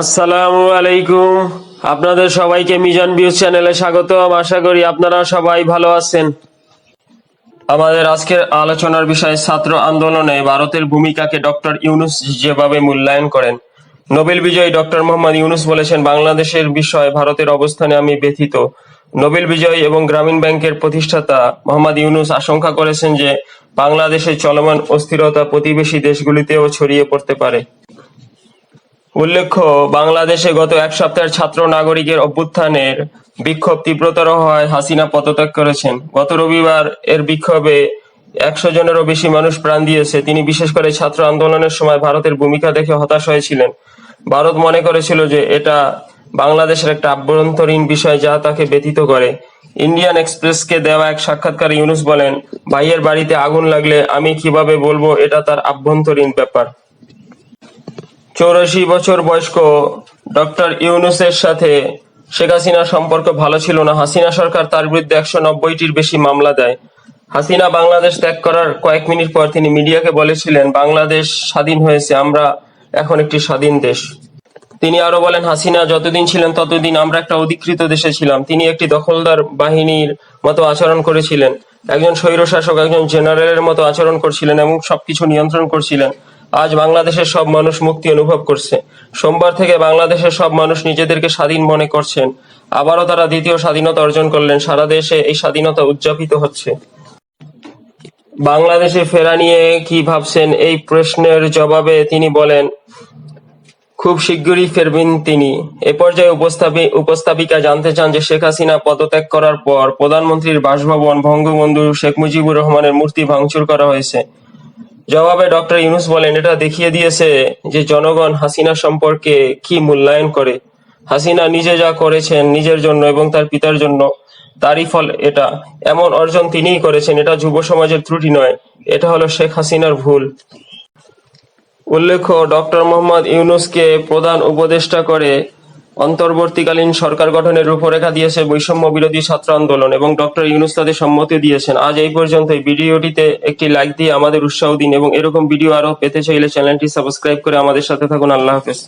আসসালামু আলাইকুম। আপনাদের সবাইকে মিজান ভিউজ চ্যানেলে স্বাগতম। আশা করি আপনারা সবাই ভালো আছেন। আমাদের আজকের আলোচনার বিষয় ছাত্র আন্দোলনে ভারতের ভূমিকাকে ডক্টর ইউনুস যেভাবে মূল্যায়ন করেন। নোবেল বিজয়ী ডক্টর মোহাম্মদ ইউনুস বলেছেন, বাংলাদেশের বিষয়ে ভারতের অবস্থানে আমি ব্যথিত। নোবেল বিজয়ী এবং গ্রামীণ ব্যাংকের প্রতিষ্ঠাতা মোহাম্মদ ইউনুস আশঙ্কা করেছেন যে বাংলাদেশের চলমান অস্থিরতা প্রতিবেশী দেশগুলিতেও ছড়িয়ে পড়তে পারে। উল্লেখ্য, বাংলাদেশে গত এক সপ্তাহের ছাত্র নাগরিকের অভ্যুত্থানের বিক্ষোভ তীব্রতর হওয়ায় হাসিনা পদত্যাগ করেছেন। গত রবিবার এর বিক্ষোভে একশো জনেরও বেশি মানুষ প্রাণ দিয়েছে। তিনি বিশেষ করে ছাত্র আন্দোলনের সময় ভারতের ভূমিকা দেখে হতাশ হয়েছিলেন। ভারত মনে করেছিল যে এটা বাংলাদেশের একটা আভ্যন্তরীণ বিষয় যা তাকে ব্যথিত করে। ইন্ডিয়ান এক্সপ্রেসকে দেওয়া এক সাক্ষাৎকারে ইউনুস বলেন, ভাইয়ের বাড়িতে আগুন লাগলে আমি কীভাবে বলব, এটা তার আভ্যন্তরীণ ব্যাপার। চৌরাশি বছর বয়স্ক ডক্টর ইউনুসের সাথে শেখ হাসিনার সম্পর্ক ভালো ছিল না। হাসিনা সরকার তার বিরুদ্ধে একশো নব্বইটির বেশি মামলা দেয়। হাসিনা বাংলাদেশ ত্যাগ করার কয়েক মিনিট পর তিনি মিডিয়াকে বলেছিলেন, বাংলাদেশ স্বাধীন হয়েছে, আমরা এখন একটি স্বাধীন দেশ। তিনি আরও বলেন, হাসিনা যতদিন ছিলেন ততদিন আমরা একটা অধিকৃত দেশে ছিলাম। তিনি একটি দখলদার বাহিনীর মতো আচরণ করেছিলেন। একজন স্বৈরশাসক, একজন জেনারেলের মতো আচরণ করছিলেন এবং সবকিছু নিয়ন্ত্রণ করছিলেন। আজ বাংলাদেশের সব মানুষ মুক্তি অনুভব করছে। সোমবার থেকে বাংলাদেশের সব মানুষ নিজেদেরকে স্বাধীন মনে করছেন। আবারও তারা দ্বিতীয় স্বাধীনতা অর্জন করলেন। সারা দেশে এই স্বাধীনতা উদযাপিত হচ্ছে। বাংলাদেশে ফেরা নিয়ে কি ভাবছেন? এই প্রশ্নের জবাবে তিনি বলেন, খুব শিগগিরই ফেরবেন তিনি। এ পর্যায়ে উপস্থাপি, উপস্থাপিকা জানতে চান যে শেখ হাসিনা পদত্যাগ করার পর প্রধানমন্ত্রীর বাসভবন বঙ্গবন্ধু শেখ মুজিবুর রহমানের মূর্তি ভাঙচুর করা হয়েছে। জবাবে ডক্টর ইউনুস বলেন, এটা দেখিয়ে দিয়েছে যে জনগণ হাসিনা সম্পর্কে কি মূল্যায়ন করে। হাসিনা নিজে যা করেছেন নিজের জন্য এবং তার পিতার জন্য, তারই ফল এটা। এমন অর্জন তিনিই করেছেন, এটা যুব সমাজের ত্রুটি নয়, এটা হলো শেখ হাসিনার ভুল। উল্লেখ্য, ডক্টর মোহাম্মদ ইউনুসকে প্রধান উপদেষ্টা করে অন্তর্বর্তীকালীন সরকার গঠনের রূপরেখা দিয়েছে বৈষম্য বিরোধী ছাত্র আন্দোলন এবং ডক্টর ইউনুস তাদের সম্মতি দিয়েছেন। আজ এই পর্যন্ত ভিডিওটিতে একটি লাইক দিয়ে আমাদের উৎসাহ দিন এবং এরকম ভিডিও আরও পেতে চাইলে চ্যানেলটি সাবস্ক্রাইব করে আমাদের সাথে থাকুন। আল্লাহ হাফেজ।